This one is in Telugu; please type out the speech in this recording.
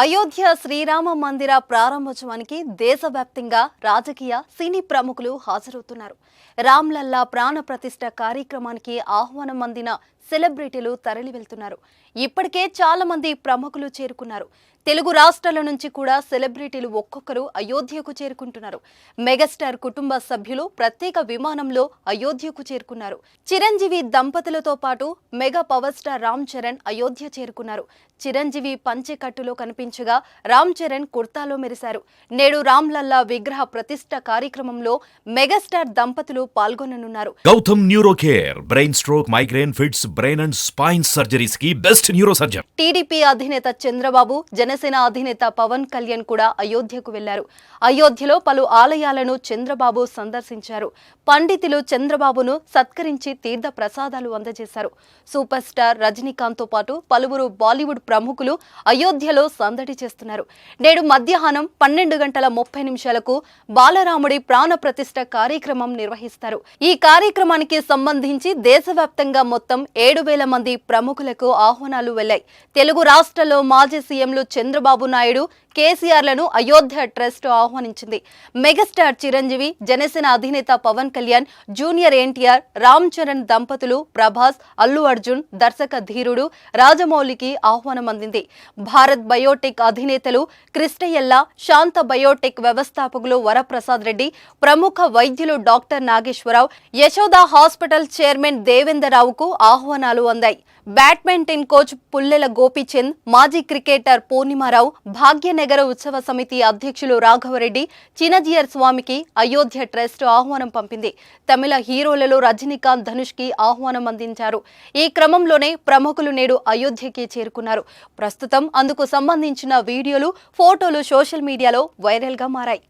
అయోధ్య శ్రీరామ మందిర ప్రారంభోత్సవానికి దేశవ్యాప్తంగా రాజకీయ సినీ ప్రముఖులు హాజరవుతున్నారు. రామ్లల్లా ప్రాణ ప్రతిష్ట కార్యక్రమానికి ఆహ్వానం అందిన సెలబ్రిటీలు తరలి వెళ్తున్నారు ఇప్పటికే చాలా మంది ప్రముఖులు చేరుకున్నారు. తెలుగు రాష్ట్రాల నుంచి కూడా సెలబ్రిటీలు ఒక్కొక్కరు అయోధ్యకు చేరుకుంటున్నారు. మెగాస్టార్ కుటుంబ సభ్యులు ప్రత్యేక విమానంలో అయోధ్యకు చేరుకున్నారు. చిరంజీవి దంపతులతో పాటు mega power star Ram Charan Ayodhya చేరుకున్నారు. చిరంజీవి పంచెకట్టులో కనిపించగా రామ్ చరణ్ కుర్తాలో మెరిశారు. నేడు రామ్ లల్లా విగ్రహ ప్రతిష్ఠ కార్యక్రమంలో మెగాస్టార్ దంపతులు పాల్గొననున్నారు. Gautam neuro care brain stroke migraine fits brain and spine సర్జరీస్కి best neuro surgeon TDP అధినేత చంద్రబాబు జనసేన అధినేత పవన్ కళ్యాణ్ కూడా అయోధ్యకు వెళ్ళారు. అయోధ్యలో పలు ఆలయాలను చంద్రబాబు సందర్శించారు. పండితులు చంద్రబాబును సత్కరించి తీర్థ ప్రసాదాలు అందజేశారు. సూపర్ స్టార్ రజనీకాంత్తో పాటు పలువురు బాలీవుడ్ ప్రముఖులు అయోధ్యలో సందడి చేస్తున్నారు. నేడు మధ్యాహ్నం పన్నెండు గంటల ముప్పై నిమిషాలకు బాలరాముడి ప్రాణ ప్రతిష్ట కార్యక్రమం నిర్వహిస్తారు. ఈ కార్యక్రమానికి సంబంధించి దేశవ్యాప్తంగా మొత్తం ఏడు వేల మంది ప్రముఖులకు ఆహ్వానాలు వెళ్ళాయి తెలుగు రాష్ట్రాల్లో మాజీ సీఎంలు చంద్రబాబు నాయుడు కేసీఆర్లను అయోధ్య ట్రస్ట్ ఆహ్వానించింది. మెగాస్టార్ చిరంజీవి జనసేన అధినేత పవన్ కళ్యాణ్ జూనియర్ ఎన్టీఆర్ రామ్ చరణ్ దంపతులు ప్రభాస్ అల్లు అర్జున్ దర్శక ధీరుడు రాజమౌళికి ఆహ్వానం అందింది. భారత్ బయోటెక్ అధినేతలు క్రిస్టయల్లా శాంత బయోటెక్ వ్యవస్థాపకులు వరప్రసాద్ రెడ్డి ప్రముఖ వైద్యులు doctor Nageswararao Yashoda hospital chairman దేవేందర్రావుకు ఆహ్వానాలు అందాయి. బ్యాడ్మింటన్ కోచ్ పుల్లెల గోపీచంద్ మాజీ క్రికెటర్ పూర్ణిమారావు భాగ్యనగర్ ఉత్సవ సమితి అధ్యక్షులు రాఘవరెడ్డి చినజియర్ స్వామికి అయోధ్య ట్రస్ట్ ఆహ్వానం పంపింది. తమిళ హీరోలలో రజనీకాంత్ ధనుష్కి ఆహ్వానం అందించారు. ఈ క్రమంలోనే ప్రముఖులు నేడు అయోధ్యకి చేరుకున్నారు. ప్రస్తుతం అందుకు సంబంధించిన వీడియోలు ఫోటోలు సోషల్ మీడియాలో వైరల్గా మారాయి.